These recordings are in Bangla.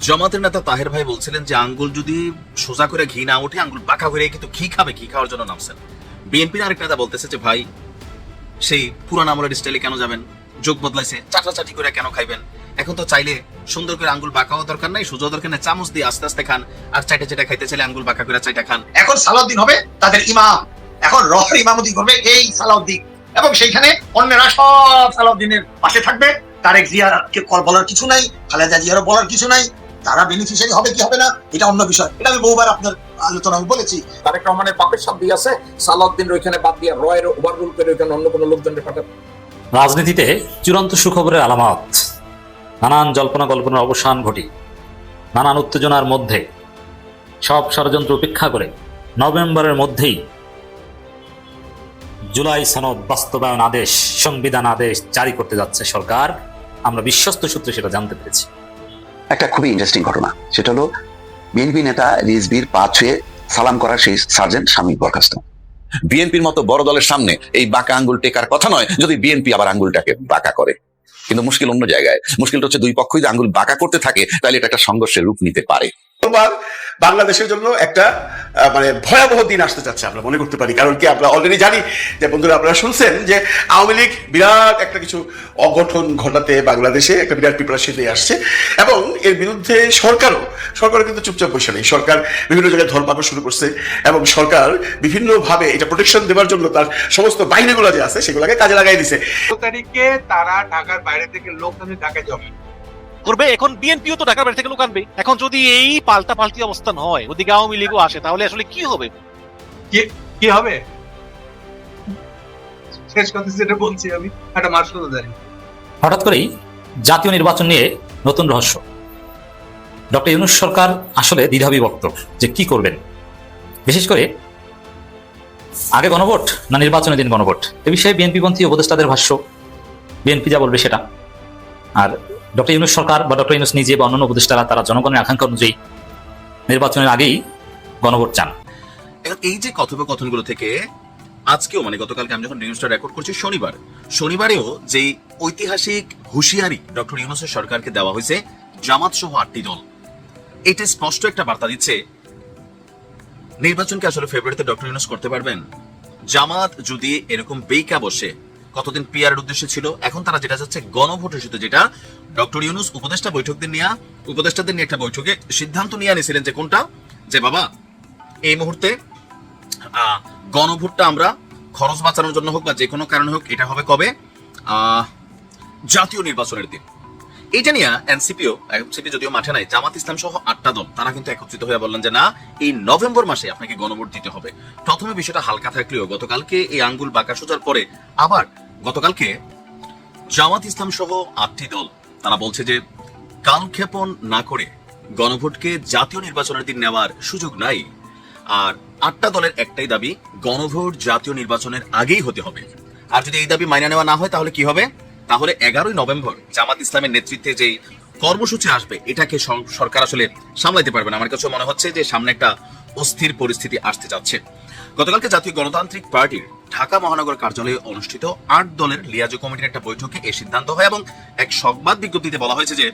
জামাতের নেতা তাহের ভাই বলছিলেন যে আঙ্গুল যদি সোজা করে ঘি না ওঠে, আঙ্গুল বাঁকা করে কিন্তু ঘি খাবে, ঘি খাওয়ার জন্য নামছেন। বিএনপির আরেক নেতা বলতেছে যে, ভাই, সেই পুরান আমলের স্টাইলে কেন যাবেন? যোগ বদলাইছে, চাটাচাটি করে কেন খাইবেন? এখন তো চাইলে সুন্দর করে আঙ্গুল বাঁকাও দরকার নাই, সোজা দরকার নাই, চামচ দিয়ে আস্তে আস্তে খান, আর চাইটা চাইটা খাইতে চাইলে আঙ্গুল বাঁকা করে চাইটা খান। এখন সালাউদ্দিন হবে তাদের ইমাম। এখন রহর ইমামতি করবে এই সালাউদ্দিন। এবং সেইখানে অন্যরা সব সালাউদ্দিনের পাশে থাকবে। তারেক জিয়াকে বলার কিছু নাই, খালেদা জিয়ারও বলার কিছু নাই। তারা বেনিফিশিয়ারি হবে কি হবে না এটা অন্য বিষয়। এটা আমি বহুবার আপনার আলোচনা আমি বলেছি। তারেক রহমানের বাপের সাথ দিয়ে আছে সালাউদ্দিন ওইখানে বাদ দিয়ে রয়ের ওভাররুল করে ওইখানে অন্য কোনো লোকজনকে পাঠাবে রাজনীতিতে চূড়ান্ত সুখবরের আলামত। নানান জল্পনা কল্পনার অবসান ঘটি। নানান উত্তেজনার মধ্যে। সব ষড়যন্ত্র উপেক্ষা করে নভেম্বরের মধ্যেই জুলাই সনদ বাস্তবায়ন আদেশ সংবিধান আদেশ জারি করতে যাচ্ছে সরকার। আমরা বিশ্বস্ত সূত্রে সেটা জানতে পেরেছি। একটা খুবই ইন্টারেস্টিং ঘটনা। সেটা হলো বিএনপি নেতা রিজবির পা ছুঁয়ে সালাম করার সেই সার্জেন্ট স্বামী বরখাস্ত। বিএনপির মতো বড় দলের সামনে এই বাঁকা আঙ্গুল টেকার কথা নয়, যদি বিএনপি আবার আঙ্গুলটাকে বাঁকা করে। কিন্তু মুশকিল অন্য জায়গায়। মুশকিলটা হচ্ছে দুই পক্ষই আঙ্গুল বাঁকা করতে থাকে, তাহলে এটা একটা সংঘর্ষের রূপ নিতে পারে। প্রথমবার বাংলাদেশের জন্য একটা মানে ভয়াবহ দিন আসতে যাচ্ছে আমরা মনে করতে পারি। কারণ কি আমরা অলরেডি জানি যে বন্ধুরা আপনারা শুনছেন যে আওয়ামী লীগ বিরাট একটা কিছু অঘটন ঘটাতে বাংলাদেশে একটা বিরাট প্রিপারেশন নিয়ে আসছে এবং এর বিরুদ্ধে সরকারও সরকারও কিন্তু চুপচাপ বসে নেই। সরকার বিভিন্ন জায়গায় ধরপাকড় শুরু করছে এবং সরকার বিভিন্নভাবে এটা প্রোটেকশন দেওয়ার জন্য তার সমস্ত বাহিনীগুলো যে আছে সেগুলোকে কাজে লাগাই দিছে। তারা ঢাকার বাইরে থেকে লোক ঢাকায় জমে করবে এখন বিএনপিও তো ঢাকার বাইরে থেকে লোক আনবে। এখন যদি এই পাল্টা পাল্টি অবস্থান হয় ওদিকে আওয়ামী লীগও আসে তাহলে আসলে কি হবে? কি হবে? শেষ কথা যেটা বলছি আমি একটা মার্শাল জানি হঠাৎ করেই জাতীয় নির্বাচন নিয়ে নতুন রহস্য। ডক্টর ইউনুস সরকার আসলে দ্বিধাবিভক্ত যে কি করবেন? বিশেষ করে আগে গণভোট না নির্বাচনের দিন গণভোট? এ বিষয়ে বিএনপিপন্থী উপদেষ্টাদের ভাষ্য বিএনপি যা বলবে সেটা। আর ডক্টর ইউনুস সরকার বা ডক্টর ইউনুস নিজে বা অন্যান্য উপদেষ্টারা তারা জনগণের আকাঙ্ক্ষা অনুযায়ী নির্বাচনের আগেই গণভোট চান। এই যে কথোপকথনগুলো থেকে আজকেও মানে গতকালকে আমি যখন নিউজটা রেকর্ড করছি, শনিবার, শনিবারেও যে ঐতিহাসিক হুঁশিয়ারি ডক্টর ইউনুসের সরকারকে দেওয়া হয়েছে, জামাত সহ আটটি দল। এটা স্পষ্ট একটা বার্তা দিচ্ছে, নির্বাচনকে আসলে ফেব্রুয়ারিতে ডক্টর ইউনুস করতে পারবেন? জামাত যদি এরকম বেইকা বসে কতদিন পিয়ারের উদ্দেশ্যে ছিল, এখন তারা যেটা যাচ্ছে গণভোট ইস্যুতে যেটা ডক্টর ইউনুস, উপদেষ্টা বৈঠকদের নিয়ে, উপদেষ্টাদের নিয়ে একটা বৈঠকে সিদ্ধান্ত নিয়ে আনিছিলেন যে কোনটা? যে বাবা, এই মুহূর্তে গণভোটটা আমরা খরচ বাঁচানোর জন্য হোক বা যে কোনো কারণে হোক, এটা হবে কবে? জাতীয় নির্বাচনের দিন। এইটা নিয়ে এনসিপিও, এনসিপি যদিও মাঠে নাই, জামাত ইসলাম সহ আটটা দল, তারা কিন্তু একত্রিত হয়ে বললেন যে না, এই নভেম্বর মাসে আপনাকে গণভোট দিতে হবে। প্রথমে বিষয়টা হালকা থাকলেও গতকালকে এই আঙ্গুল বাঁকা সোজার পরে আবার গতকালকে জামাত ইসলাম সহ আটটি দল, তারা বলছে যে কালক্ষেপণ না করে গণভোটকে জাতীয় নির্বাচনের দিন নেওয়ার সুযোগ নাই। আর আটটা দলের একটাই দাবি, গণভোট জাতীয় নির্বাচনের আগেই হতে হবে। আর যদি এই দাবি মাইনে নেওয়া না হয়, তাহলে কি হবে? তাহলে এগারোই নভেম্বর জামাত ইসলামের নেতৃত্বে যেই কর্মসূচি আসবে, এটাকে সরকার আসলে সামলাইতে পারবে না। আমার কাছে মনে হচ্ছে যে সামনে একটা অস্থির পরিস্থিতি আসতে যাচ্ছে। গতকালকে জাতীয় গণতান্ত্রিক পার্টির ঢাকা মহানগর কার্যালয়ে অনুষ্ঠিত আট দলের লিয়াজো কমিটির একটা বৈঠকে এই সিদ্ধান্ত হয় এবং এক সংবাদ বিজ্ঞপ্তিতে বলা হয়েছে যে,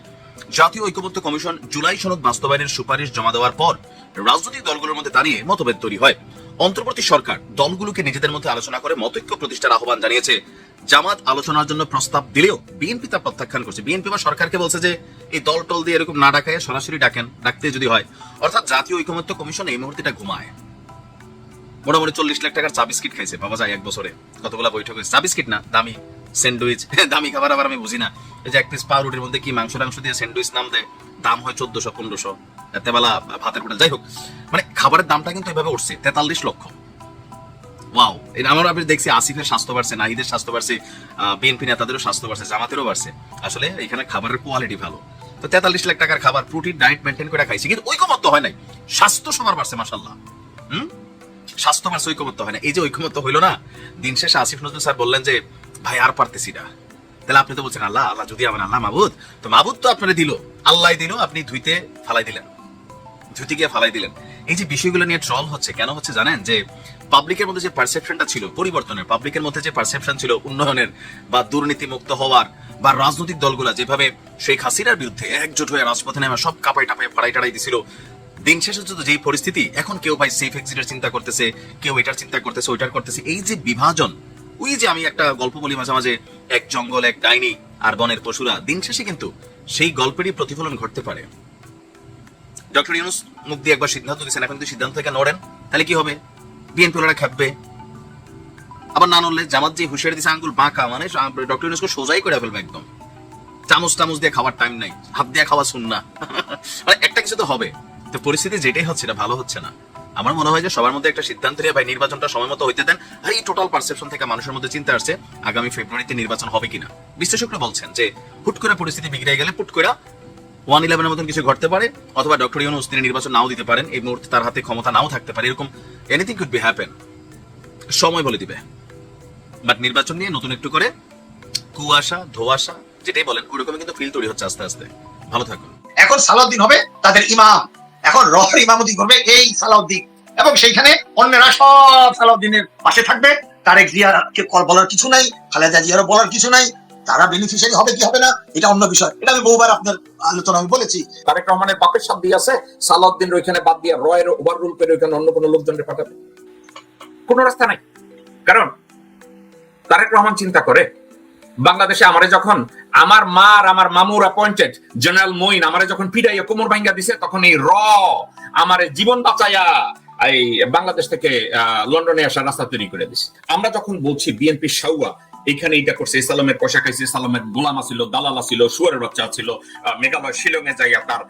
জাতীয় ঐক্যমত্য কমিশন জুলাই সনদ বাস্তবায়নের সুপারিশ জমা দেওয়ার পর রাজনৈতিক দলগুলোর মধ্যে দাঁড়িয়ে মতভেদ তৈরি হয়। অন্তর্বর্তী সরকার দলগুলোকে নিজেদের মধ্যে আলোচনা করে মতৈক্য প্রতিষ্ঠার আহ্বান জানিয়েছে। জামাত আলোচনার জন্য প্রস্তাব দিলেও বিএনপি তা প্রত্যাখ্যান করছে। বিএনপি বা সরকারকে বলছে যে, এই দল টল দিয়ে এরকম না ডাকায় সরাসরি ডাকেন, ডাকতে যদি হয়। অর্থাৎ জাতীয় ঐক্যমত্য কমিশন এই মুহূর্তে ঘুমায়। মোটামুটি চল্লিশ লাখ টাকার চা বিস্কিট খাইছে, বাবা যায় এক বছরে। কতগুলা বৈঠক হয়েছে? চা বিস্কিট না, দামি স্যান্ডউইচ। দামি খাবার আবার আমি বুঝি না। এই যে এক পিস পাউরুটির মধ্যে কি মাংস টাংস দিয়ে স্যান্ডউইচ নাম দেয়? দাম হয় চোদ্দশো, পনেরোশো। এতে বেলা ভাতের হোটেল। যাই হোক মানে খাবারের দামটা কিন্তু এভাবে উঠছে, তেতাল্লিশ লক্ষ। ওয়াও এটা আমরা আপনি দেখছি আসিফের স্বাস্থ্য বাড়ছে, নাহিদের স্বাস্থ্য বাড়ছে বিএনপি নেতাদেরও স্বাস্থ্য বাড়ছে, জামাতেরও বাড়ছে। আসলে এখানে খাবারের কোয়ালিটি ভালো। তো তেতাল্লিশ লাখ টাকার খাবার প্রোটিন ডায়েট মেনটেন করে খাইছি, কিন্তু ঐকমত্য হয় নাই। স্বাস্থ্য সবার বাড়ছে মাসাল্লাহ হুম? স্বাস্থ্য বাড়ছে ঐকমত্য হয় না। এই যে ঐকমত্য হইল না, দিন শেষে আসিফ নজরুল স্যার বললেন যে, ভাই, আর পারতেছি না। তাহলে আপনি তো বলছেন, আল্লাহ আল্লাহ, যদি আমার আল্লাহ মাবুদ, তো মাবুদ তো আপনারা দিল। আল্লাহ দিল, আপনি ধুইতে ফালাই দিলেন। ধুতি গিয়ে ফালাই দিলেন। এই যে বিষয়গুলো নিয়ে ট্রল হচ্ছে, কেন হচ্ছে জানেন? যে পাবলিকের মধ্যে যে পারসেপশনটা ছিল, পরিবর্তনের, পাবলিকের মধ্যে যে পারসেপশন ছিল উন্নয়নের বা দুর্নীতি মুক্ত হওয়ার বা রাজনৈতিক দলগুলা যেভাবে শেখ হাসিনার বিরুদ্ধে একজোট হয়ে রাজপথে নেমে সব কাপাই টাপাই ফাড়াই টাড়াই দিছিল দিন শেষে তো যেই পরিস্থিতি, এখন কেউ ভাই সেফ এক্সিটের চিন্তা করতেছে, কেউ এটার চিন্তা করতেছে, ওইটার করতেছে। এই যে বিভাজন, ওই যে আমি একটা গল্প বলি মাঝে মাঝে, এক জঙ্গল, এক ডাইনি আর বনের পশুরা, দিন শেষে কিন্তু সেই গল্পেরই প্রতিফলন ঘটতে পারে। ডক্টর ইউনুস দিয়ে একবার সিদ্ধান্ত দিয়েছেন, এখন যদি সিদ্ধান্ত থেকে নড়েন, তাহলে কি হবে? বিএনপি ওরা খাববে আবার না নড়লে জামাত যে হুঁশিয়ারি দিছে আঙ্গুল বাঁকা মানে ডক্টর ইউনুসকে সোজাই করে ফেলবে একদম। চামচ টামচ দিয়ে খাওয়ার টাইম নাই। হাত দিয়ে খাওয়া শুন না। মানে একটা কিছু তো হবে। তো পরিস্থিতি যেটাই হচ্ছে এটা ভালো হচ্ছে না। আমার মনে হয় যে সবার মধ্যে একটা সিদ্ধান্ত নিয়ে ভাই নির্বাচনটা সময় মতো হইতে দেন আর এই টোটাল পারসেপশন থেকে মানুষের মধ্যে চিন্তা আসছে, আগামী ফেব্রুয়ারিতে নির্বাচন হবে কিনা। বিশ্লেষকরা বলছেন যে হুট করে পরিস্থিতি বিগড়ে গেলে পুট করে ওয়ান ইলেভেনের মতন কিছু ঘটতে পারে, অথবা ডক্টর ইউনুস তিনি নির্বাচন নাও দিতে পারেন, এই মুহূর্তে তার হাতে ক্ষমতা নাও থাকতে পারে, এরকম এনিথিং কুড বি হ্যাপেন সময় বলে দিবে। বাট নির্বাচন নিয়ে নতুন একটু করে কুয়াশা, ধোয়াশা, যেটাই বলেন ওরকম কিন্তু ফিল তৈরি হচ্ছে আস্তে আস্তে। ভালো থাকুন। এখন সালাউদ্দিন হবে তাদের ইমাম। এখন রহর ইমামতি করবে এই সালাউদ্দিন। এবং সেইখানে অন্যরা সব সালাউদ্দিনের পাশে থাকবে। তারেক জিয়াকে কল বলার কিছু নাই, খালেদা জিয়ারও বলার কিছু নাই। তারা বেনিফিশিয়ারি হবে কি হবে না, এটা অন্য বিষয়। এটা আমি বহুবার আপনার আলোচনা আমি বলেছি। তারেক রহমানের বাপের সাথ দিয়ে আছে, সালাউদ্দিন ওইখানে বাদ দিয়ে রয়ের ওভাররুল করে ওইখানে অন্য কোনো লোকজনকে পাঠাবে কোন রাস্তা নাই। কারণ তারেক রহমান চিন্তা করে বাংলাদেশে আমারে যখন আমার মা আর আমার মামুর অ্যাপয়েন্টেড জেনারেল মইন আমারে যখন পিড়াইয়া কোমর ভাঙ্গা দিছে, তখন এই র আমারে জীবন বাঁচাইয়া এই বাংলাদেশ থেকে লন্ডনে আসার রাস্তা তৈরি করে দিছে। আমরা যখন বলছি বিএনপি সাউয়া এখানে এটা করছে ইসলামের পয়সা খাইছে ইসলামের গোলাম ছিল দালাল ছিল সুয়ারের বাচ্চা ছিল আহ, মেঘালয় শিলংয়ে যাইয়া তার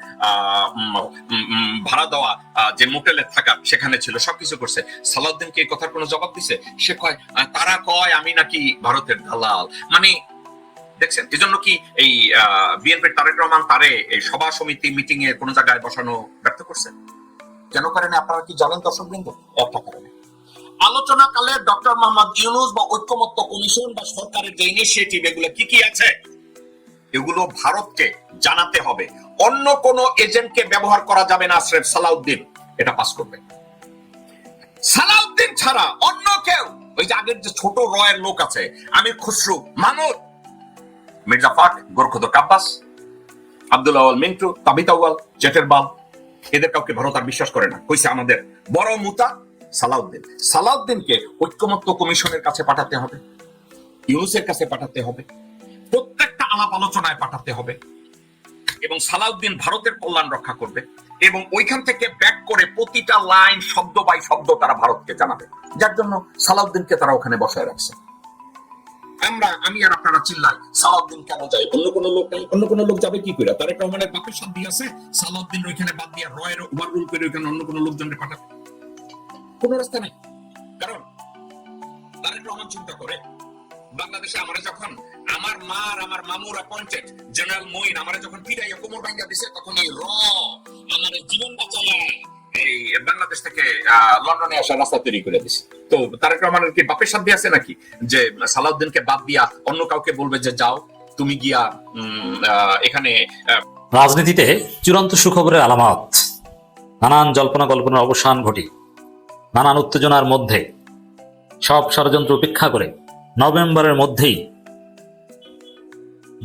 ভাড়া দেওয়া যে মোটেলে থাকা সেখানে ছিল সবকিছু করছে। সালাউদ্দিনকে এই কথার কোনো জবাব দিছে? সে কয় তারা কয় আমি নাকি ভারতের দালাল। মানে দেখছেন এজন্য কি এই বিএনপির তারেক রহমান তারে এই সভা সমিতি মিটিং এ কোনো জায়গায় বসানো ব্যর্থ করছে? কেন কারণে আপনারা কি জানেন দর্শক বৃন্দ একটা কারণে আলোচনা কালে ডক্টর মোহাম্মদ ইউনুস বা ঐক্যমত্য কমিশন বা সরকারের যে ইনিশিয়েটিভ এগুলো কি কি আছে? এগুলো ভারতকে জানাতে হবে। অন্য কোন এজেন্টকে ব্যবহার করা যাবে না, স্রেফ সালাউদ্দিন। এটা পাস করবে। সালাউদ্দিন ছাড়া অন্য কেউ ওই যে আগের যে ছোট রয়ের লোক আছে, আমির খুসরু মামুদ মির্জা ফাক গোরখদ কাব্বাস, আব্দুল আওয়াল মিন্টু তাবিতাওয়াল জেটের বাল এদের কাউকে ভারত আর বিশ্বাস করে না। কইছে আমাদের বড় মুতা সালাউদ্দিন। সালাউদ্দিনকে ঐক্যমত্য কমিশনের কাছে পাঠাতে হবে, ইউনুসের কাছে পাঠাতে হবে, প্রত্যেকটা আলাপ আলোচনায় পাঠাতে হবে এবং সালাউদ্দিন ভারতের কল্যাণ রক্ষা করবে এবং ওইখান থেকে ব্যাক করে প্রতিটা লাইন শব্দ বাই শব্দ তারা ভারতকে জানাবে। যার জন্য সালাউদ্দিনকে তারা ওখানে বসায় রাখছে। আমরা, আমি আর আপনারা চিল্লাই, সালাউদ্দিন কেন যায়? অন্য কোনো লোক অন্য কোনো লোক যাবে কি করে তারেক রহমানের বাপের সাথ দিয়ে আছে, সালাউদ্দিন ওইখানে বাদ দিয়ে রয়ের ওভার ওভাররুল করে ওইখানে অন্য কোনো লোকজনকে পাঠাবে। কোনো রাস্তা নাই। কারণ তারেক রহমান চিন্তা করে, বাংলাদেশে আমরা যখন আমার মা আর আমার মামুর অ্যাপয়েন্টেড জেনারেল মইন আমারে যখন পিড়াইয়া কোমর ভাঙ্গা দিছে, তখন এই র আমার জীবন বাঁচাইয়া এই বাংলাদেশ থেকে লন্ডনে আসার রাস্তা তৈরি করে দিছে। তো তারেক রহমানের কি বাপের সাথে আছে নাকি? যে সালাউদ্দিনকে বাদ দিয়া অন্য কাউকে বলবে যে যাও, তুমি গিয়া এখানে রাজনীতিতে চূড়ান্ত সুখবরের আলামত। নানান জল্পনা কল্পনার অবসান ঘটি। নানান উত্তেজনার মধ্যে সব ষড়যন্ত্র উপেক্ষা করে নভেম্বরের মধ্যেই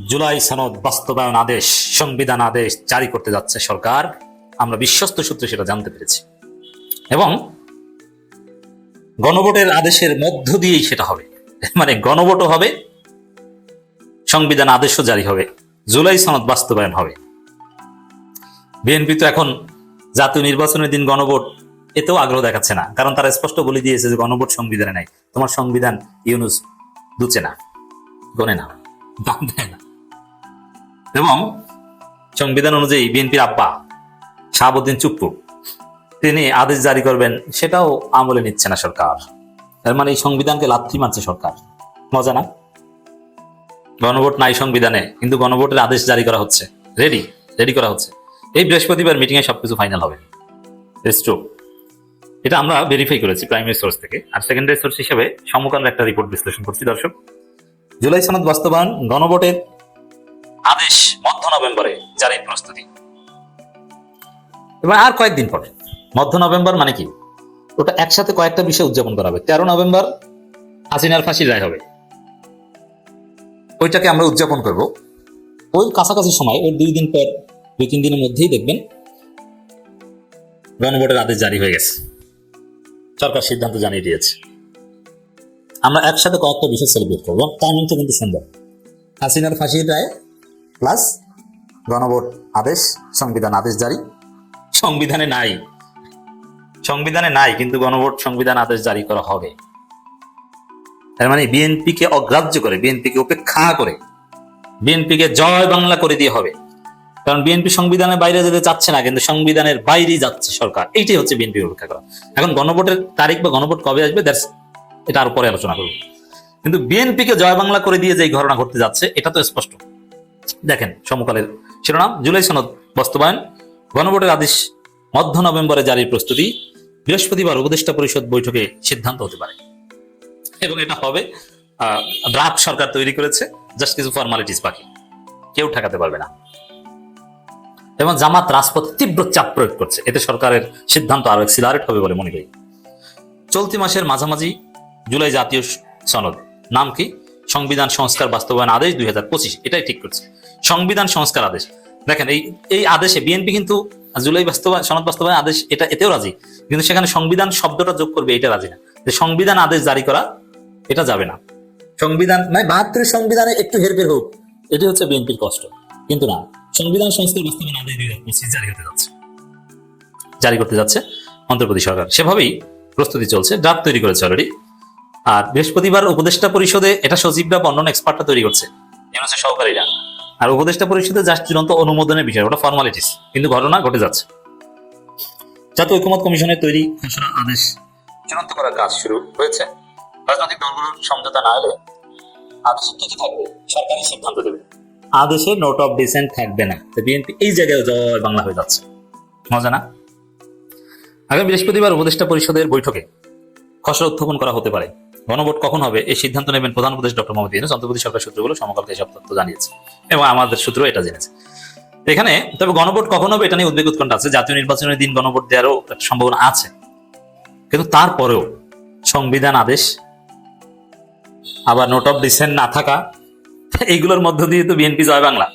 জুলাই সনদ বাস্তবায়ন আদেশ, সংবিধান আদেশ জারি করতে যাচ্ছে সরকার। আমরা বিশ্বস্ত সূত্রে সেটা জানতে পেরেছি। এবং গণভোটের আদেশের মধ্য দিয়েই সেটা হবে। মানে গণভোটও হবে, সংবিধান আদেশও জারি হবে, জুলাই সনদ বাস্তবায়ন হবে। বিএনপি তো এখন জাতীয় নির্বাচনের দিন গণভোট এতেও আগ্রহ দেখাচ্ছে না। কারণ তারা স্পষ্ট বলে দিয়েছে যে গণভোট সংবিধানে নাই। তোমার সংবিধান ইউনুস দুচে না, গনে না দাম দেয় না। এবং সংবিধান অনুযায়ী বিএনপির আব্বা শাহাবুদ্দিন চুপ্পু, তিনি আদেশ জারি করবেন, সেটাও আমলে নিচ্ছে না সরকার। তার মানে এই সংবিধানকে লাথি মারছে সরকার। মজা না? গণভোট নাই সংবিধানে, কিন্তু গণভোটের আদেশ জারি করা হচ্ছে। রেডি রেডি করা হচ্ছে। এই বৃহস্পতিবার মিটিং এ সবকিছু ফাইনাল হবে। ট্রু এটা আমরা ভেরিফাই করেছি প্রাইমারি সোর্স থেকে। আর সেকেন্ডারি সোর্স হিসেবে সমকালের একটা রিপোর্ট বিশ্লেষণ করছি দর্শক। জুলাই সনদ বাস্তবায়ন গণভোটের আদেশ মধ্য নভেম্বরে জারির প্রস্তুতি। এবার আর কয়েকদিন পরে। মধ্য নভেম্বর মানে কি? ওটা একসাথে কয়েকটা বিষয় উদযাপন করা হবে। তেরো নভেম্বর হাসিনার ফাঁসির রায় হবে। ওইটাকে আমরা উদযাপন করব। ওই কাছাকাছি সময় ওই দুই দিন পর দুই তিন দিনের মধ্যেই দেখবেন গণভোটের আদেশ জারি হয়ে গেছে। সরকার সিদ্ধান্ত জানিয়ে দিয়েছে। আমরা একসাথে কয়েকটা বিষয় সেলিব্রেট করব। মধ্যে কিন্তু সুন্দর হাসিনার ফাঁসির রায় প্লাস গণভোট আদেশ, সংবিধান আদেশ জারি। সংবিধানে নাই। সংবিধানে নাই, কিন্তু গণভোট সংবিধান আদেশ জারি করা হবে। তার মানে বিএনপিকে অগ্রাহ্য করে বিএনপিকে উপেক্ষা করে বিএনপিকে জয় বাংলা করে দিয়ে হবে। কারণ বিএনপি সংবিধানের বাইরে যেতে চাচ্ছে না, কিন্তু সংবিধানের বাইরেই যাচ্ছে সরকার। এইটাই হচ্ছে বিএনপি উপেক্ষা করা। এখন গণভোটের তারিখ বা গণভোট কবে আসবে এটা আরও পরে আলোচনা করব। কিন্তু বিএনপিকে জয় বাংলা করে দিয়ে যে এই ঘটনা ঘটতে যাচ্ছে, এটা তো স্পষ্ট। দেখেন সমকালের শিরোনাম, জুলাই সনদ বাস্তবায়ন, গণভোটের আদেশ মধ্য নভেম্বরে জারির প্রস্তুতি, বৃহস্পতিবার উপদেষ্টা পরিষদ বৈঠকে সিদ্ধান্ত হতে পারে। এবং এটা হবে ড্রাফট সরকার তৈরি করেছে জাস্ট কিছু ফর্মালিটিস বাকি। কেউ ঠেকাতে পারবে না। এবং জামাত, রাজপথে তীব্র চাপ প্রয়োগ করছে। এতে সরকারের সিদ্ধান্ত আরও এক্সিলারেট হবে বলে মনে করি। চলতি মাসের মাঝামাঝি জুলাই জাতীয় সনদ। নাম কি? সংবিধান সংস্কার বাস্তবায়ন আদেশ দুই এটাই ঠিক করছে। সংবিধান সংস্কার আদেশ। দেখেন, এই এই আদেশে বিএনপি কিন্তু জুলাই বাস্তবায়ন সনদ বাস্তবায়ন আদেশ, এটা, এতেও রাজি। কিন্তু সেখানে সংবিধান শব্দটা যোগ করবে, এটা রাজি না। যে সংবিধান আদেশ জারি করা, এটা যাবে না। সংবিধান মানে বাহাত্তরের সংবিধানে একটু হেরফের হোক, এটি হচ্ছে বিএনপির কষ্ট। কিন্তু না। সংবিধান সংস্কার বাস্তবায়ন আদেশ দুই হাজার পঁচিশ জারি হতে যাচ্ছে। জারি করতে যাচ্ছে অন্ধ্রপ্রদেশ সরকার। সেভাবেই প্রস্তুতি চলছে ড্রাফট তৈরি করেছে অলরেডি আর বৃহস্পতিবার উপদেষ্টা পরিষদে এটা সচিবরা বা অন্যান্য এক্সপার্টটা তৈরি করছে। সহকারীরা। আর উপদেষ্টা পরিষদে জাস্ট চূড়ান্ত অনুমোদনের বিষয়, ওটা ফর্মালিটিস কিন্তু ঘটনা ঘটে যাচ্ছে। জাতীয় ঐক্যমত কমিশনের তৈরি খসড়া আদেশ চূড়ান্ত করার কাজ শুরু হয়েছে। রাজনৈতিক দলগুলোর সমঝোতা না এলে আদেশে কি কি থাকবে। সরকারি সিদ্ধান্ত দেবে। আদেশে নোট অফ ডিসেন্ট থাকবে না। তো বিএনপি এই জায়গায় জয় বাংলা হয়ে যাচ্ছে। মজা না? আগামী বৃহস্পতিবার উপদেষ্টা পরিষদের বৈঠকে খসড়া উত্থাপন করা হতে পারে। গণভোট কখন হবে এই সিদ্ধান্ত নেবেন প্রধান উপদেশ ডক্টর মোহাম্মদ ইউনুস। অন্তর্বর্তী সরকার সূত্রগুলো সমকালকে এসব তথ্য জানিয়েছে। এবং আমাদের সূত্র এটা জেনেছে। এখানে তবে গণভোট কখন হবে এটা নিয়ে উদ্বেগ উৎকণ্ঠা আছে। জাতীয় নির্বাচনের দিন গণভোট দেওয়ারও একটা সম্ভাবনা আছে। কিন্তু তারপরেও সংবিধান আদেশ, আবার নোট অফ ডিসেন্ট না থাকা এইগুলোর মধ্য দিয়ে তো বিএনপি জয় বাংলা।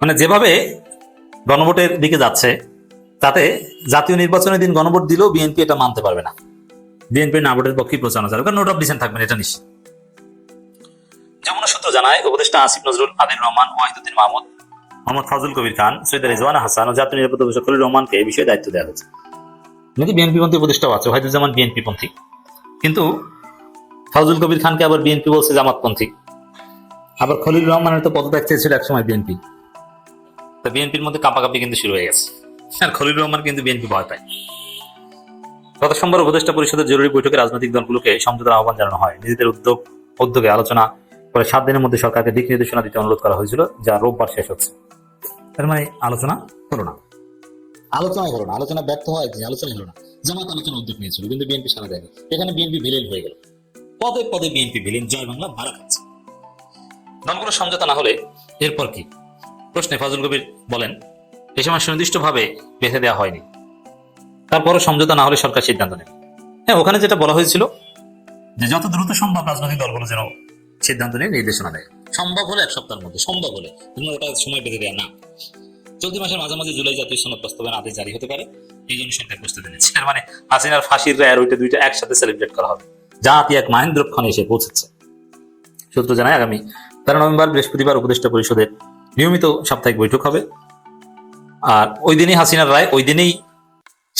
মানে যেভাবে গণভোটের দিকে যাচ্ছে তাতে জাতীয় নির্বাচনের দিন গণভোট দিলেও বিএনপি এটা মানতে পারবে না। বিএনপি না ভোটের পক্ষে প্রচারণা চালাবে কারণ নোট অফ ডিসেন্ট থাকবে না, এটা নিশ্চিত। যমুনা সূত্র জানায় উপদেষ্টা আসিফ নজরুল আদিল রহমান ওয়াহিদুদ্দিন মাহমুদ মোহাম্মদ ফাজুল কবির খান সৈয়দ রিজওয়ান হাসান ও জাতীয় নিরাপত্তা বিষয় খলিল রহমানকে এই বিষয়ে দায়িত্ব দেওয়া হয়েছে। যদি বিএনপি পন্থী উপদেষ্টাও আছে ওয়াহিদুজ্জামান বিএনপি পন্থী। কিন্তু ফাজুল কবির খানকে আবার বিএনপি বলছে জামাতপন্থী আবার খলিল রহমানের তো পদত্যাগ চেয়েছিল একসময় বিএনপি। তো বিএনপির মধ্যে কাপাকাপি কিন্তু শুরু হয়ে গেছে। আর খলিল রহমান কিন্তু বিএনপি ভয় পায়। গত সোমবার উপদেষ্টা পরিষদের জরুরি বৈঠকে রাজনৈতিক দলগুলোকে সমঝোতার আহ্বান জানানো হয়। নিজেদের উদ্যোগ উদ্যোগে আলোচনা করে সাত দিনের মধ্যে সরকারকে দিক নির্দেশনা দিতে অনুরোধ করা হয়েছিল যা রোববার শেষ হচ্ছে। তার মানে আলোচনা হলো না। আলোচনা হলো না। আলোচনা ব্যর্থ হয় আলোচনা হলো না। জামাত আলোচনা উদ্যোগ নিয়েছিল কিন্তু বিএনপি সারা দেয়নি। এখানে বিএনপি ভিলেন হয়ে গেল। পদে পদে বিএনপি ভিলেন জয় বাংলা ভাড়া খাচ্ছে দলগুলো সমঝোতা না হলে এরপর কি? প্রশ্নে ফাজুল কবির বলেন, এ সময় সুনির্দিষ্টভাবে বেঁধে দেওয়া হয়নি। তারপরও সমঝোতা না হলে সরকার সিদ্ধান্ত নেবে হ্যাঁ ওখানে যেটা বলা হয়েছিল যে যত দ্রুত সম্ভব রাজনৈতিক দলগুলো যেন সিদ্ধান্ত নিয়ে নির্দেশনা দেয়। সম্ভব হলে এক সপ্তাহের মধ্যে, সম্ভব হলে কিন্তু ওটা সময় বেঁধে দেয় না। চলতি মাসের মাঝামাঝি জুলাই জাতীয় সনদ বাস্তবায়ন আদেশ জারি হতে পারে, এই জন্য সরকার প্রস্তুতি নিচ্ছে। তার মানে হাসিনার ফাঁসির রায় আর ওইটা দুইটা একসাথে সেলিব্রেট করা হবে। জাতি এক মাহেন্দ্রক্ষণে এসে পৌঁছেছে। সূত্র জানায় আগামী তেরো নভেম্বর বৃহস্পতিবার উপদেষ্টা পরিষদের নিয়মিত সাপ্তাহিক বৈঠক হবে। আর ওই দিনই হাসিনার রায়, ওই দিনেই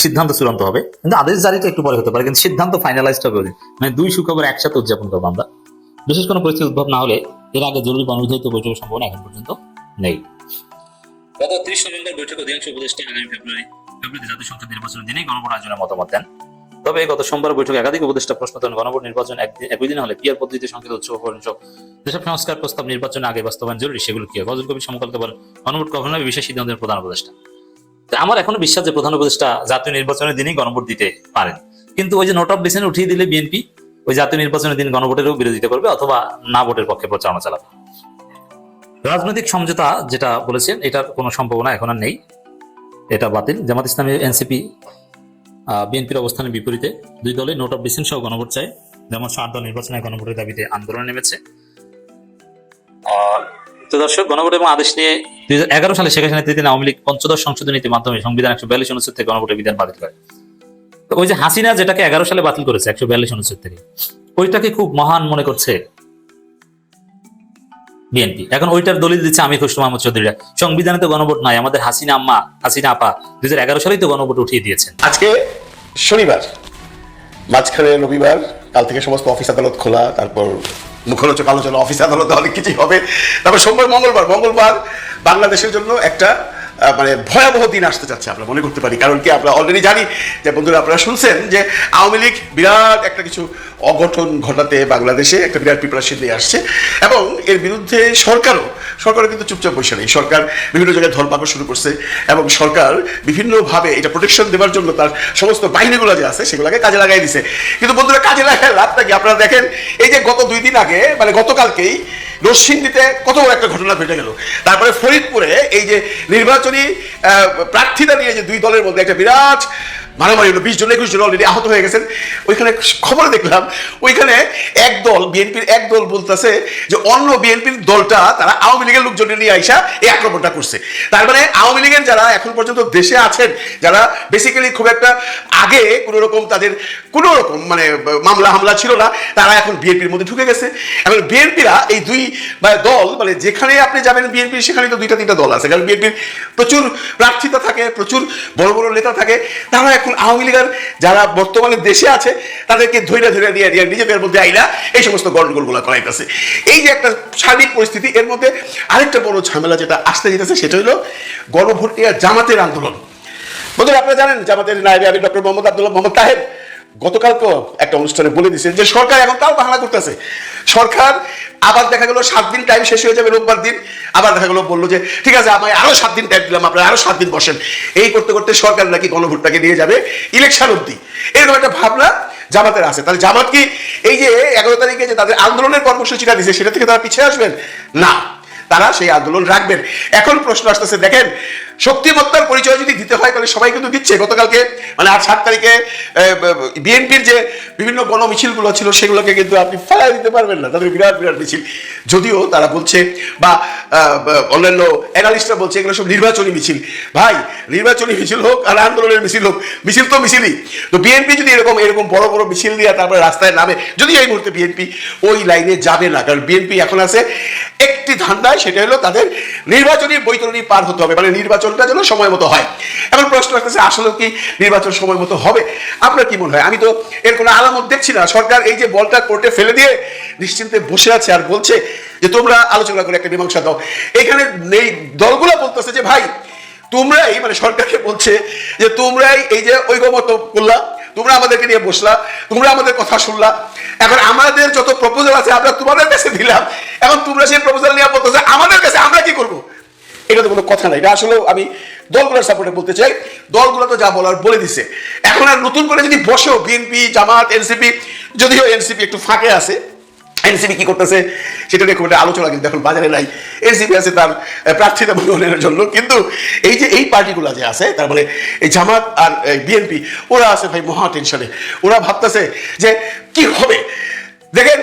সিদ্ধান্ত চূড়ান্ত হবে। কিন্তু আদেশ জারিটা একটু পরে হতে পারে, কিন্তু সিদ্ধান্ত ফাইনালাইজড হবে ওই দিন। মানে দুই সুখবর একসাথে উদযাপন করব আমরা। বিশেষ কোনো পরিস্থিতি উদ্ভব না হলে এর আগে জরুরি অনুযায়ী বৈঠকের সম্ভাবনা এখন পর্যন্ত নেই। গত ত্রিশ নভেম্বর বৈঠক অধিকাংশ উপদেষ্টা আগামী ফেব্রুয়ারি ফেব্রুয়ারি জাতীয় সংসদ নির্বাচনের দিনেই গণভোট আয়োজনের মতামত দেন। তবে গত সোমবার বৈঠকে একাধিক উপদেষ্টা প্রশ্ন তোলেন, গণভোট নির্বাচন একই দিনে হলে পিয়ার পদ্ধতিতে সংকেত উৎসব যেসব সংস্কার প্রস্তাব নির্বাচনে আগে বাস্তবায়ন জরুরি, সেগুলো কি ফজল কবির সমকালকে বলেন গণভোট কখন বিশেষ সিদ্ধান্তের প্রধান উপদেষ্টা। আমার এখনও বিশ্বাস যে প্রধান উপদেষ্টা জাতীয় নির্বাচনের দিনই গণভোট দিতে পারেন। কিন্তু ওই যে নোট অফ ডিসেন্ট উঠিয়ে দিলে বিএনপি ওই জাতীয় নির্বাচনের দিন গণভোটেরও বিরোধিতা করবে অথবা না ভোটের পক্ষে প্রচারণা চালাবে। রাজনৈতিক সমঝোতা যেটা বলেছেন, এটার কোনো সম্ভাবনা এখন আর নেই। এটা বাতিল। জামাত ইসলামী, এনসিপি বিএনপির অবস্থানের বিপরীতে দুই দলে নোট অফ ডিসেন্ট সহ গণভোট চায়। যেমন সাত দল নির্বাচনে গণভোটের দাবিতে আন্দোলনে নেমেছে। তো দর্শক, গণভোট এবং আদেশ নিয়ে দুই এগারো সালে শেখ হাসিনা তৃতীয় আওয়ামী লীগ পঞ্চদশ সংশোধনীতির মাধ্যমে সংবিধান একশো বিয়াল্লিশ অনুচ্ছেদ থেকে গণভোটের বিধান বাতিল করে। তো ওই যে হাসিনা যেটাকে এগারো সালে বাতিল করেছে একশো বিয়াল্লিশ অনুচ্ছেদ থেকে, ওইটাকে খুব মহান মনে করছে বিএনপি। এখন ওইটার দলিল দিচ্ছে আমি খুশরু মাহমুদ চৌধুরীরা। সংবিধানে তো গণভোট নয়, আমাদের হাসিনা আম্মা, হাসিনা আপা দুই হাজার এগারো সালেই তো গণভোট উঠিয়ে দিয়েছেন। আজকে শনিবার, মাঝখানে রবিবার, কাল থেকে সমস্ত অফিস আদালত খোলা, তারপর মুখরোচক আলোচনা, অফিস আদালতে অনেক কিছুই হবে। তারপর সোমবার মঙ্গলবার মঙ্গলবার বাংলাদেশের জন্য একটা মানে ভয়াবহ দিন আসতে যাচ্ছে আমরা মনে করতে পারি। কারণ কি আমরা অলরেডি জানি যে বন্ধুরা আপনারা শুনছেন যে আওয়ামী লীগ বিরাট একটা কিছু অঘটন ঘটাতে বাংলাদেশে একটা বিরাট প্রিপারেশন নিয়ে আসছে এবং এর বিরুদ্ধে সরকারও সরকারও কিন্তু চুপচাপ বসে নেই। সরকার বিভিন্ন জায়গায় ধরপাকড় শুরু করছে এবং সরকার বিভিন্নভাবে এটা প্রোটেকশন দেওয়ার জন্য তার সমস্ত বাহিনীগুলো যে আছে সেগুলোকে কাজে লাগাই দিছে। কিন্তু বন্ধুরা, কাজে লাগায় লাভটা কি? আপনারা দেখেন, এই যে গত দুই দিন আগে মানে গতকালকেই নরসিংদীতে কত বড় একটা ঘটনা ঘটে গেল। তারপরে ফরিদপুরে এই যে নির্বাচনী আহ, প্রার্থীতা নিয়ে যে দুই দলের মধ্যে একটা বিরাট মারামারি হলো, বিশ জন, একুশ জন অলরেডি আহত হয়ে গেছেন। ওইখানে খবর দেখলাম, ওইখানে এক দল, বিএনপির এক দল বলতেছে যে অন্য বিএনপির দলটা, তারা আওয়ামী লীগের লোকজন নিয়ে আইসা এই আক্রমণটা করছে। তার মানে আওয়ামী লীগের যারা এখন পর্যন্ত দেশে আছেন, যারা বেসিক্যালি খুব একটা আগে কোনো রকম তাদের কোনো রকম মানে মামলা হামলা ছিল না, তারা এখন বিএনপির মধ্যে ঢুকে গেছে। এখন বিএনপিরা এই দুই দল মানে যেখানে আপনি যাবেন বিএনপি, সেখানে তো দুইটা তিনটা দল আছে। কারণ বিএনপির প্রচুর প্রার্থিতা থাকে, প্রচুর বড় বড় নেতা থাকে, তারা এখন আওয়ামী লীগের যারা বর্তমানে দেশে আছে, তাদেরকে ধৈর্য ধরে দিয়ে দিয়ে নিজেদের মধ্যে আইনা, এই সমস্ত গন্ডগোলগুলো করাইতেছে। এই যে একটা সার্বিক পরিস্থিতি, এর মধ্যে আরেকটা বড় ঝামেলা যেটা আসতে যেতেছে, সেটা হলো গণভোট নিয়ে জামাতের আন্দোলন। বন্ধুরা, আপনারা জানেন জামাতের নায়বে আমি ডক্টর মোহাম্মদ আব্দুল্লাহ মোহাম্মদ তাহের গতকালকে একটা অনুষ্ঠানে বলে দিয়েছে যে সরকার এখন তাও বাহানা করতেছে। সরকার আবার দেখা গেল সাত দিন টাইম শেষ হয়ে যাবে রোববার দিন। আবার দেখা গেল বলল যে, ঠিক আছে, আমায় আরও সাত দিন টাইম দিলাম, আপনারা আরও সাত দিন বসেন। এই করতে করতে সরকার নাকি গণভোটটাকে নিয়ে যাবে ইলেকশন অব্দি এরকম একটা ভাবনা জামাতের আছে। তাহলে জামাত কি এই যে এগারো তারিখে যে তাদের আন্দোলনের কর্মসূচিটা দিয়েছে, সেটা থেকে তারা পিছিয়ে আসবেন? না। তারা সেই আন্দোলন রাখবেন। এখন প্রশ্ন আসতেছে, দেখেন শক্তিমত্তার পরিচয় যদি দিতে হয়, তাহলে সবাই কিন্তু দিচ্ছে। গতকালকে মানে আট সাত তারিখে বিএনপির যে বিভিন্ন গণমিছিলগুলো ছিল, সেগুলোকে কিন্তু আপনি ফেলাই দিতে পারবেন না। তাদের বিরাট বিরাট মিছিল। যদিও তারা বলছে, বা অন্যান্য অ্যানালিস্টরা বলছে, এগুলো সব নির্বাচনী মিছিল। ভাই, নির্বাচনী মিছিল হোক, আর আন্দোলনের মিছিল হোক, মিছিল তো মিছিলই। তো বিএনপি যদি এরকম এরকম বড় বড় মিছিল দিয়ে তারপরে রাস্তায় নামে, যদি এই মুহূর্তে বিএনপি ওই লাইনে যাবে না, কারণ বিএনপি এখন আছে একটি ধান্দায়, সেটা হলো তাদের নির্বাচনী বৈতরণী পার হতে হবে। মানে নির্বাচনটা যেন সময় মতো হয়। এখন প্রশ্ন আসতেছে, আসলে কি নির্বাচন সময় মতো হবে? আপনার কি মনে হয়? আমি তো এর কোনো আলামত দেখছি না। সরকার এই যে বলটা কোর্টে ফেলে দিয়ে নিশ্চিন্তে বসে আছে আর বলছে যে, তোমরা আলোচনা করে একটা মীমাংসা দাও। এখানে এই দলগুলো বলতেছে যে, ভাই, তোমরাই মানে সরকারকে বলছে যে, তোমরাই এই যে ঐকমত করলা তোমরা আমাদেরকে নিয়ে বসলা, তোমরা আমাদের কথা শুনলা। এখন আমাদের যত প্রপোজাল আছে, আমরা তোমাদের কাছে দিলাম। এখন তোমরা সেই প্রপোজাল নিয়ে বলতেছে, আমাদের কাছে আমরা কি করব এটা তো কোনো কথা নাই। এটা আসলে আমি দলগুলোর সাপোর্টে বলতে চাই। দলগুলো তো যা বলার বলে দিছে। এখন আর নতুন করে যদি বসেও বিএনপি জামাত এনসিপি যদিও এনসিপি একটু ফাঁকে আছে এনসিপি কি করতেছে সেটা নিয়ে খুব একটা আলোচনা কিন্তু এখন বাজারে নাই। এনসিপি আছে তার প্রার্থিতা মনোনয়নের জন্য। কিন্তু এই যে, এই পার্টিগুলো যে আছে, তার মানে এই জামাত আর বিএনপি ওরা আছে ভাই মহা টেনশনে ওরা ভাবতেছে যে কি হবে? দেখেন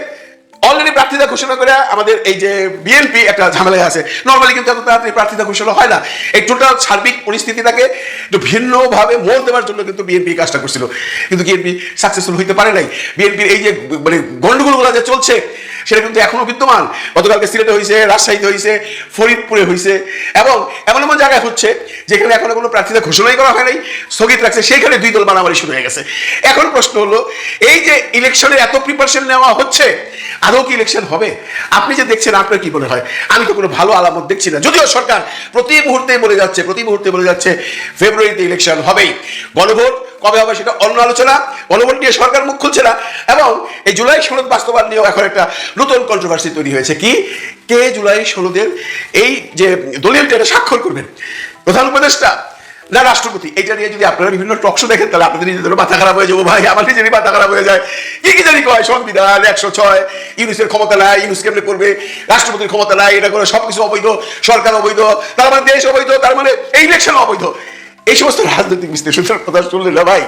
অলরেডি প্রার্থিতা ঘোষণা করে আমাদের এই যে বিএনপি একটা ঝামেলায় আছে। নর্মালি কিন্তু এত তাড়াতাড়ি প্রার্থিতা ঘোষণা হয় না। এই টোটাল সার্বিক পরিস্থিতিটাকে একটু ভিন্নভাবে মোড় দেওয়ার জন্য কিন্তু বিএনপি কাজটা করছিল। কিন্তু বিএনপি সাকসেসফুল হইতে পারে নাই। বিএনপির এই যে মানে গন্ডগোলগুলো যে চলছে, সেটা কিন্তু এখনও বিদ্যমান। গতকালকে সিলেটে হয়েছে রাজশাহীতে হয়েছে ফরিদপুরে হয়েছে এবং এমন এমন জায়গায় হচ্ছে যেখানে এখনও কোনো প্রার্থীতা ঘোষণাই করা হয় নাই, স্থগিত রাখছে সেইখানে দুই দল মারামারি শুরু হয়ে গেছে। এখন প্রশ্ন হলো, এই যে ইলেকশনের এত প্রিপারেশন নেওয়া হচ্ছে আদৌ কি ইলেকশন হবে? আপনি যে দেখছেন, আপনার কি মনে হয়? আমি তো কোনো ভালো আলামত দেখছি না। যদিও সরকার প্রতি মুহূর্তে বলে যাচ্ছে, প্রতি মুহূর্তে বলে যাচ্ছে, ফেব্রুয়ারিতে ইলেকশন হবেই। গণভোট কবে হবে সেটা অন্য আলোচনা। গণভোট নিয়ে সরকার মুখ খুলছে না। এবং এই জুলাই সনদ বাস্তবায়ন নিয়েও এখন একটা নতুন কন্ট্রোভার্সি তৈরি হয়েছে। কি? কে জুলাই সনদের এই যে দলিলটা, এটা স্বাক্ষর করবেন? প্রধান উপদেষ্টা না, রাষ্ট্রপতি, এইটা নিয়ে যদি আপনারা বিভিন্ন টকশো দেখেন, তাহলে আপনাদের নিজেদের মাথা খারাপ হয়ে যাব ভাই। আমার নিজেরই মাথা খারাপ হয়ে যায়। কি কি জানি কয়, সংবিধান একশো ছয়, ইউনিসের ক্ষমতা নাই, ইউনিস কেমনে করবে রাষ্ট্রপতির ক্ষমতা নাই, এটা করে সবকিছু অবৈধ, সরকার অবৈধ, তার মানে দেশ অবৈধ, তার মানে এই ইলেকশন অবৈধ। এই সমস্ত রাজনৈতিক বিশ্লেষণের কথা শুনলে না ভাই?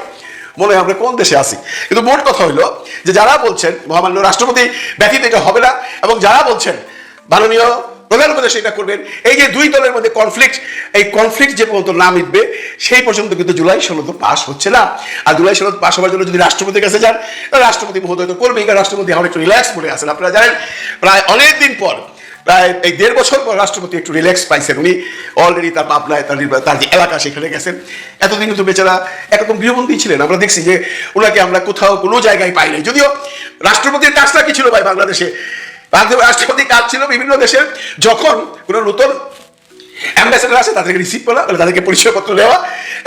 মনে হয় আমরা কোন দেশে আছি? কিন্তু মোট কথা হইল যে যারা বলছেন, মহামান্য রাষ্ট্রপতি ব্যতীত এটা হবে না, এবং যারা বলছেন, মাননীয় প্রধান উপদেশ এটা করবেন। এই যে দুই দলের মধ্যে কনফ্লিক্ট এই কনফ্লিক্ট যে পর্যন্ত না মিটবে, সেই পর্যন্ত কিন্তু জুলাই সনদ পাস হচ্ছে না। আর জুলাই সনদ পাস হওয়ার জন্য যদি রাষ্ট্রপতির কাছে যান রাষ্ট্রপতি মহোদয় তো করবেই, কারণ রাষ্ট্রপতি এখন একটু রিল্যাক্স করে আছেন। আপনারা জানেন, প্রায় অনেক দিন পর, প্রায় এই দেড় বছর পর রাষ্ট্রপতি একটু রিল্যাক্স পাইছেন। উনি অলরেডি তার পাবনায়, তার তার যে এলাকা সেখানে গেছেন। এতদিন কিন্তু বেচারা একরকম গৃহবন্দী ছিলেন। আমরা দেখছি যে ওনাকে আমরা কোথাও কোনো জায়গায় পাই নাই। যদিও রাষ্ট্রপতির কাজটা কি ছিল ভাই বাংলাদেশে? বাংলাদেশের রাষ্ট্রপতির কাজ ছিল বিভিন্ন দেশের যখন কোনো নতুন অ্যাম্বাসেডার আছে তাদেরকে রিসিভ করা তাদেরকে পরিচয়পত্র দেওয়া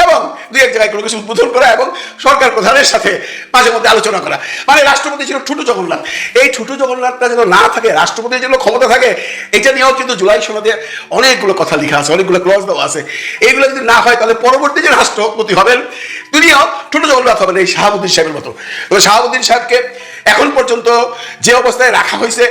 এবং দুই এক জায়গায় কোনো কিছু উদ্বোধন করা এবং সরকার প্রধানের সাথে মাঝে মধ্যে আলোচনা করা। মানে রাষ্ট্রপতি ছিল ঠুটু জগন্নাথ। এই ঠুটু জগন্নাথটা যেন না থাকে, রাষ্ট্রপতির যেন ক্ষমতা থাকে, এটা নিয়েও কিন্তু জুলাই সনদে অনেকগুলো কথা লেখা আছে, অনেকগুলো ক্লজ দেওয়া আছে। এইগুলো যদি না হয়, তাহলে পরবর্তী যে রাষ্ট্রপতি হবেন, তিনিও ঠুটু জগন্নাথ হবেন, এই শাহাবুদ্দিন সাহেবের মতো। শাহাবুদ্দিন সাহেবকে এখন পর্যন্ত যে অবস্থায় রাখা হয়েছে,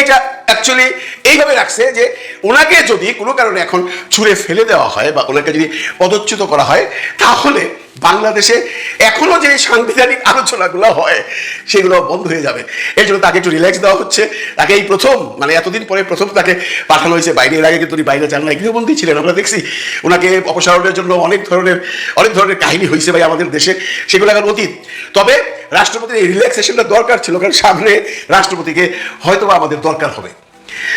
এটা অ্যাকচুয়ালি এইভাবে রাখছে যে ওনাকে যদি কোনো কারণে এখন ছুঁড়ে ফেলে দেওয়া হয় বা ওনাকে যদি পদচ্যুত করা হয়, তাহলে বাংলাদেশে এখনও যে সাংবিধানিক আলোচনাগুলো হয়, সেগুলো বন্ধ হয়ে যাবে। এই জন্য তাকে একটু রিল্যাক্স দেওয়া হচ্ছে। তাকে এই প্রথম মানে এতদিন পরে প্রথম তাকে পাঠানো হয়েছে। বাইরে আগে কিন্তু উনি বাইরে যান না গৃহবন্দী ছিলেন। আমরা দেখছি ওনাকে অপসারণের জন্য অনেক ধরনের অনেক ধরনের কাহিনী হয়েছে ভাই আমাদের দেশে। সেগুলো এখন অতীত। তবে রাষ্ট্রপতির এই রিল্যাক্সেশনটা দরকার ছিল, কারণ সামনে রাষ্ট্রপতিকে হয়তোবা আমাদের দরকার হবে।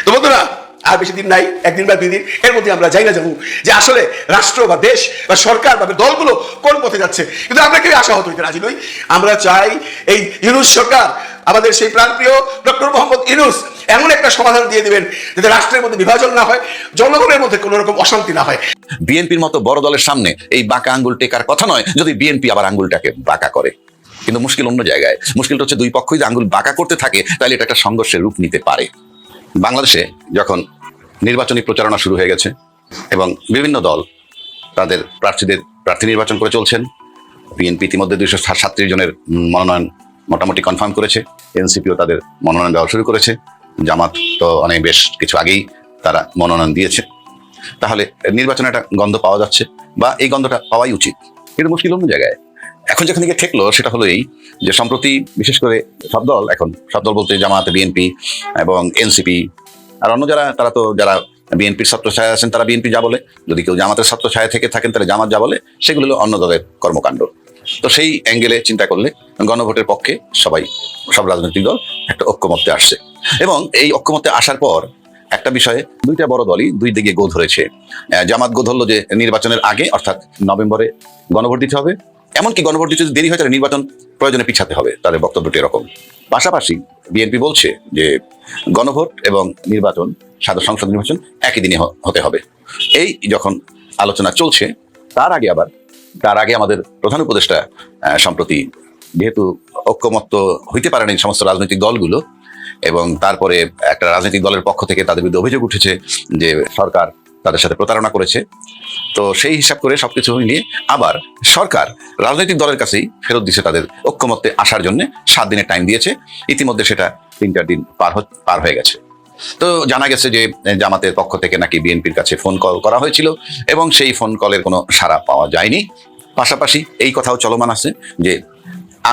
তো বন্ধুরা আর বেশি দিন নাই, একদিন বা দুই দিন এর মধ্যে আমরা যাই না যাব যে আসলে রাষ্ট্র বা দেশ বা সরকার বা দলগুলো কোন পথে যাচ্ছে। কিন্তু আমরা কেউ আশা হতে রাজি নই। আমরা চাই এই ইউনুস সরকার, আমাদের সেই প্রাণপ্রিয় ডক্টর মোহাম্মদ ইউনুস এমন একটা সমাধান দিয়ে দিবেন যাতে রাষ্ট্রের মধ্যে বিভাজন না হয়, জনগণের মধ্যে কোনো রকম অশান্তি না হয়। বিএনপির মতো বড় দলের সামনে এই বাঁকা আঙ্গুল টেকার কথা নয় যদি বিএনপি আবার আঙ্গুলটাকে বাঁকা করে। কিন্তু মুশকিল অন্য জায়গায়। মুশকিলটা হচ্ছে দুই পক্ষই যে আঙ্গুল বাঁকা করতে থাকে, তাহলে এটা একটা সংঘর্ষের রূপ নিতে পারে। বাংলাদেশে যখন নির্বাচনী প্রচারণা শুরু হয়ে গেছে এবং বিভিন্ন দল তাদের প্রার্থীদের প্রার্থী নির্বাচন করে চলছেন, বিএনপি ইতিমধ্যে দুইশো সাতত্রিশ জনের মনোনয়ন মোটামুটি কনফার্ম করেছে, এনসিপিও তাদের মনোনয়ন দেওয়া শুরু করেছে, জামাত তো অনেক বেশ কিছু আগেই তারা মনোনয়ন দিয়েছে। তাহলে নির্বাচনে একটা গন্ধ পাওয়া যাচ্ছে বা এই গন্ধটা পাওয়াই উচিত। কিন্তু মুশকিল অন্য জায়গায়। এখন যেখানে গিয়ে ঠেকলো সেটা হলো এই যে সম্প্রতি বিশেষ করে সব দল, এখন সব দল বলতে জামাত বিএনপি এবং এনসিপি আর অন্য যারা, তারা তো যারা বিএনপির ছাত্র ছায়া আছেন, তারা বিএনপি যা বলে। যদি কেউ জামাতের ছাত্র ছায়া থেকে থাকেন, তাহলে জামাত যা বলে, সেগুলো হলো অন্য দলের কর্মকাণ্ড। তো সেই অ্যাঙ্গেলে চিন্তা করলে গণভোটের পক্ষে সবাই, সব রাজনৈতিক দল একটা ঐক্যমত্যে আসছে। এবং এই ঐক্যমত্যে আসার পর একটা বিষয়ে দুইটা বড় দলই দুই দিকে গো ধরেছে। জামাত গো ধরলো যে নির্বাচনের আগে, অর্থাৎ নভেম্বরে গণভোট দিতে হবে এমনকি গণভোট যদি দেরি হয়, তাহলে নির্বাচন প্রয়োজনে পিছাতে হবে। তাদের বক্তব্যটি এরকম। পাশাপাশি বিএনপি বলছে যে, গণভোট এবং নির্বাচন, সাধারণ সংসদ নির্বাচন একই দিনে হতে হবে। এই যখন আলোচনা চলছে, তার আগে আবার, তার আগে আমাদের প্রধান উপদেষ্টা সম্প্রতি যেহেতু ঐক্যমত্য হইতে পারেন এই সমস্ত রাজনৈতিক দলগুলো, এবং তারপরে একটা রাজনৈতিক দলের পক্ষ থেকে তাদের বিরুদ্ধে অভিযোগ উঠেছে যে, সরকার তাদের সাথে প্রতারণা করেছে। তো সেই হিসাব করে সবকিছু নিয়ে আবার সরকার রাজনৈতিক দলের কাছেই ফেরত দিছে তাদের ঐক্যমত্যে আসার জন্য সাত দিনের টাইম দিয়েছে। ইতিমধ্যে সেটা তিন চার দিন পার পার হয়ে গেছে। তো জানা গেছে যে, জামাতের পক্ষ থেকে নাকি বিএনপির কাছে ফোন কল করা হয়েছিল এবং সেই ফোন কলের কোনো সাড়া পাওয়া যায়নি। পাশাপাশি এই কথাও চলমান আছে যে,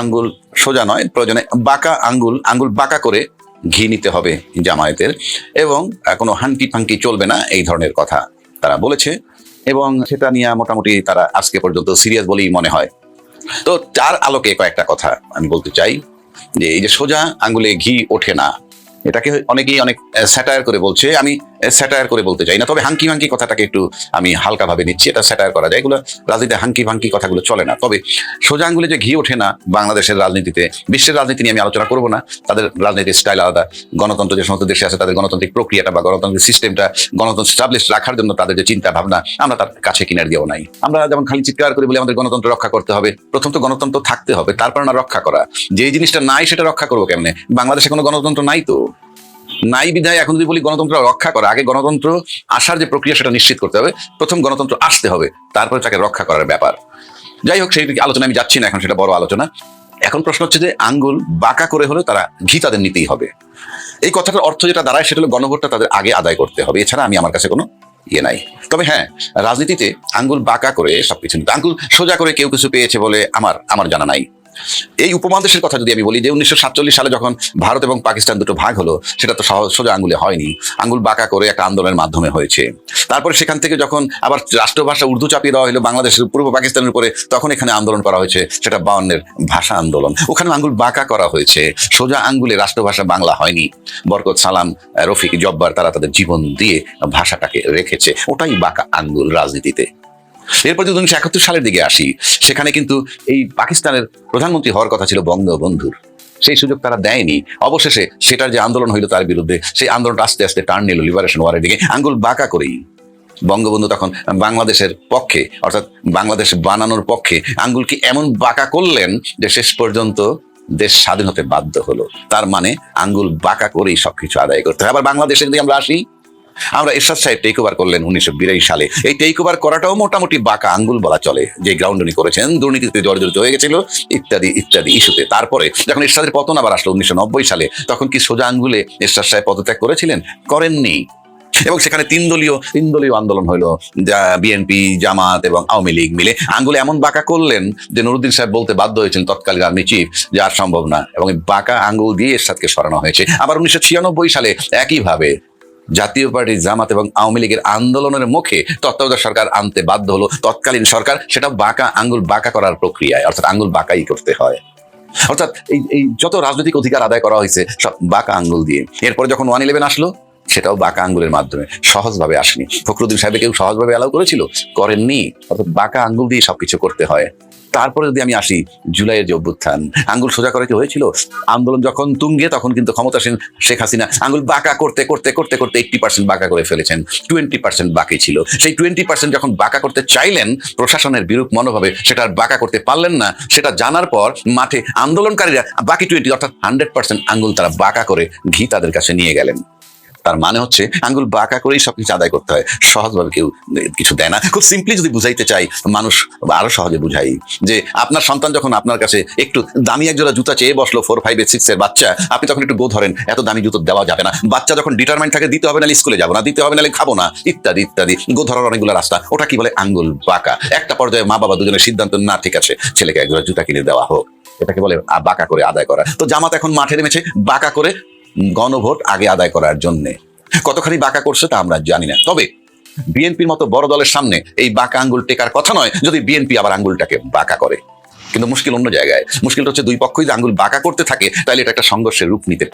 আঙ্গুল সোজা নয়, প্রয়োজনে বাঁকা আঙ্গুল আঙ্গুল বাঁকা করে ঘি নিতে হবে জামায়াতের এবং কোনো হাঙ্কি ফাঙ্কি চলবে না এই ধরনের কথা তারা বলেছে এবং সেটা নিয়ে মোটামুটি তারা আজকে পর্যন্ত সিরিয়াস বলেই মনে হয়। তো তার আলোকে কয়েকটা কথা আমি বলতে চাই যে এই যে সোজা আঙ্গুলে ঘি ওঠে না, এটাকে অনেকেই অনেক স্যাটায়ার করে বলছে। আমি স্যাটায়ার করে বলতে চাই না, তবে হাঙ্কি ভাঙ্কি কথাটাকে একটু আমি হালকা ভাবে নিচ্ছি, এটা স্যাটায়ার করা যায়। এগুলো রাজনীতিতে হাঙ্কি ভাঙ্কি কথাগুলো চলে না। তবে সোজা আঙ্গুলে যে ঘি ওঠে না বাংলাদেশের রাজনীতিতে, বিশ্বের রাজনীতি নিয়ে আমি আলোচনা করব না, তাদের রাজনীতির স্টাইল আলাদা। গণতন্ত্র যে সমস্ত দেশে আছে, তাদের গণতান্ত্রিক প্রক্রিয়াটা বা গণতান্ত্রিক সিস্টেমটা গণতন্ত্র স্টাবলিশ রাখার জন্য তাদের যে চিন্তা ভাবনা আমরা তার কাছে কিনার দিয়েও নাই। আমরা যেমন খালি চিৎকার করি বলে, আমাদের গণতন্ত্র রক্ষা করতে হবে। প্রথম তো গণতন্ত্র থাকতে হবে, তারপর না রক্ষা করা। যে জিনিসটা নাই, সেটা রক্ষা করব কেমনে? বাংলাদেশে কোনো গণতন্ত্র নাই তো? নাই বিধায় এখন যদি বলি গণতন্ত্র রক্ষা করা, আগে গণতন্ত্র আসার যে প্রক্রিয়া সেটা নিশ্চিত করতে হবে, প্রথম গণতন্ত্র আসতে হবে, তারপরে তাকে রক্ষা করার ব্যাপার। যাই হোক, সেই আলোচনা আমি যাচ্ছি না, এখন সেটা বড় আলোচনা। এখন প্রশ্ন হচ্ছে যে আঙ্গুল বাঁকা করে হলেও তারা ঘি তাদের নিতেই হবে। এই কথাটার অর্থ যেটা দাঁড়ায় সেটা হলো গণভোটটা তাদের আগে আদায় করতে হবে, এছাড়া আমি আমার কাছে কোনো ইয়ে নাই। তবে হ্যাঁ রাজনীতিতে আঙ্গুল বাঁকা করে সবকিছু আঙ্গুল সোজা করে কেউ কিছু পেয়েছে বলে আমার আমার জানা নাই। এই উপমহাদেশের কথা যদি আমি বলি, যে উনিশশো সাতচল্লিশ সালে যখন ভারত এবং পাকিস্তান দুটো ভাগ হলো, সেটা তো সহজ, সোজা আঙ্গুলে হয়নি। আঙ্গুল বাঁকা করে একটা আন্দোলনের মাধ্যমে হয়েছে। তারপরে সেখান থেকে যখন আবার রাষ্ট্রভাষা উর্দু চাপিয়ে দেওয়া হলো বাংলাদেশের, পূর্ব পাকিস্তানের উপরে, তখন এখানে আন্দোলন করা হয়েছে, সেটা বাউন্নের ভাষা আন্দোলন। ওখানে আঙ্গুল বাঁকা করা হয়েছে। সোজা আঙ্গুলে রাষ্ট্রভাষা বাংলা হয়নি। বরকত সালাম, রফিক, জব্বার তারা তাদের জীবন দিয়ে ভাষাটাকে রেখেছে। ওটাই বাঁকা আঙ্গুল রাজনীতিতে। এরপর যদি উনিশশো একাত্তর সালের দিকে আসি, সেখানে কিন্তু এই পাকিস্তানের প্রধানমন্ত্রী হওয়ার কথা ছিল বঙ্গবন্ধুর। সেই সুযোগ তারা দেয়নি। অবশেষে সেটার যে আন্দোলন হইল তার বিরুদ্ধে, সেই আন্দোলনটা আস্তে আস্তে টার্ন নিল লিবারেশন ওয়ারের দিকে, আঙ্গুল বাঁকা করেই। বঙ্গবন্ধু তখন বাংলাদেশের পক্ষে, অর্থাৎ বাংলাদেশ বানানোর পক্ষে আঙ্গুলকে এমন বাঁকা করলেন যে শেষ পর্যন্ত দেশ স্বাধীন হতে বাধ্য হলো। তার মানে আঙ্গুল বাঁকা করেই সবকিছু আদায় করতে হয়। আবার বাংলাদেশে যদি আমরা আসি আমরা এরশাদ সাহেব টেক ওভার করলেন উনিশশো বিরাশি সালে। এই টেক ওভার করাটাও মোটামুটি বাঁকা আঙ্গুল বলা চলে। যে গ্রাউন্ড উনি করেছেন, দুর্নীতিতে জর্জরিত হয়ে গেছিল, ইত্যাদি ইত্যাদি ইস্যুতে। তারপরে যখন এরশাদের পতন আবার আসলো উনিশশো নব্বই সালে, তখন কি সোজা আঙ্গুলে এরশাদ সাহেব পদত্যাগ করেছিলেন? করেননি। এবং সেখানে তিন দলীয় তিন দলীয় আন্দোলন হলো, যা বিএনপি জামাত এবং আওয়ামী লীগ মিলে। আঙ্গুলে এমন বাঁকা করলেন যে নুরুদ্দিন সাহেব বলতে বাধ্য হয়েছেন তৎকালীন আর্মি চিফ যে সম্ভব না। এবং বাঁকা আঙ্গুল দিয়ে এরশাদকে সরানো হয়েছে। আবার উনিশশো ছিয়ানব্বই সালে একইভাবে জাতীয় পার্টি জামাত এবং আওয়ামী লীগের আন্দোলনের মুখে তত্ত্বাবধায়ক সরকার আনতে বাধ্য হলো তৎকালীন সরকার, সেটা বাঁকা, আঙ্গুল বাঁকা করার প্রক্রিয়ায়, অর্থাৎ আঙ্গুল বাঁকাই করতে হয়। অর্থাৎ এই এই যত রাজনৈতিক অধিকার আদায় করা হয়েছে, সব বাঁকা আঙ্গুল দিয়ে। এরপরে যখন ওয়ান ইলেভেন আসলো, সেটাও বাঁকা আঙ্গুলের মাধ্যমে, সহজভাবে আসেনি। ফখরুদ্দিন সাহেব কেউ সহজভাবে অ্যালাউ করেছিল? করেননি। অর্থাৎ বাঁকা আঙ্গুল দিয়ে সবকিছু করতে হয়। তারপরে যদি আমি আসি জুলাইয়ের যে অভ্যুত্থান, আঙ্গুল সোজা করে কি হয়েছিল? আন্দোলন যখন তুঙ্গে, তখন কিন্তু ক্ষমতাসীন শেখ হাসিনা আঙ্গুল বাঁকা করতে করতে করতে করতে এইটটি পার্সেন্ট বাঁকা করে ফেলেছেন। টোয়েন্টি পার্সেন্ট বাকি ছিল। সেই টোয়েন্টি পার্সেন্ট যখন বাঁকা করতে চাইলেন, প্রশাসনের বিরূপ মনোভাবে সেটা আর বাঁকা করতে পারলেন না। সেটা জানার পর মাঠে আন্দোলনকারীরা, বাকি টোয়েন্টি অর্থাৎ হান্ড্রেড পার্সেন্ট আঙ্গুল তারা বাঁকা করে ঘি তাদের কাছে নিয়ে গেলেন। তার মানে হচ্ছে আঙ্গুল বাঁকা করেই সবকিছু আদায় করতে হয়। সহজভাবে কেউ কিছু দেয় না। খুব সিম্পলি যদি বুঝাইতে চাই, মানুষ আরও সহজে বুঝাই যে আপনার সন্তান যখন আপনার কাছে একটু দামি এক জোড়া জুতা চেয়ে বসল ফোর ফাইভ সিক্স এর বাচ্চা, আপনি তখন একটু গো ধরেন এত দামি জুতো দেওয়া যাবে না। বাচ্চা যখন ডিটারমাইন্ড থাকে, দিতে হবে না স্কুলে যাব না, দিতে হবে না খাব না, ইত্যাদি ইত্যাদি। গো ধরার অনেকগুলো রাস্তা। ওটা কি বলে? আঙ্গুল বাঁকা। একটা পর্যায়ে মা বাবা দুজনের সিদ্ধান্ত না, ঠিক আছে, ছেলেকে এক জোড়া জুতা কিনে দেওয়া হোক। এটাকে বলে বাঁকা করে আদায় করা। তো জামাত এখন মাঠে নেমেছে, বাঁকা করে গণভোট আগে আদায় করার জন্যে। কতখানি বাঁকা করছে তা আমরা জানি না। তবে বিএনপির মতো বড় দলের সামনে এই বাঁকা আঙ্গুল টেকার কথা নয়, যদি বিএনপি আবার আঙ্গুলটাকে বাঁকা করে। কিন্তু মুশকিল অন্য জায়গায়। মুশকিলটা হচ্ছে দুই পক্ষই যে আঙ্গুল বাঁকা করতে থাকে, তাহলে এটা একটা সংঘর্ষের রূপ নিতে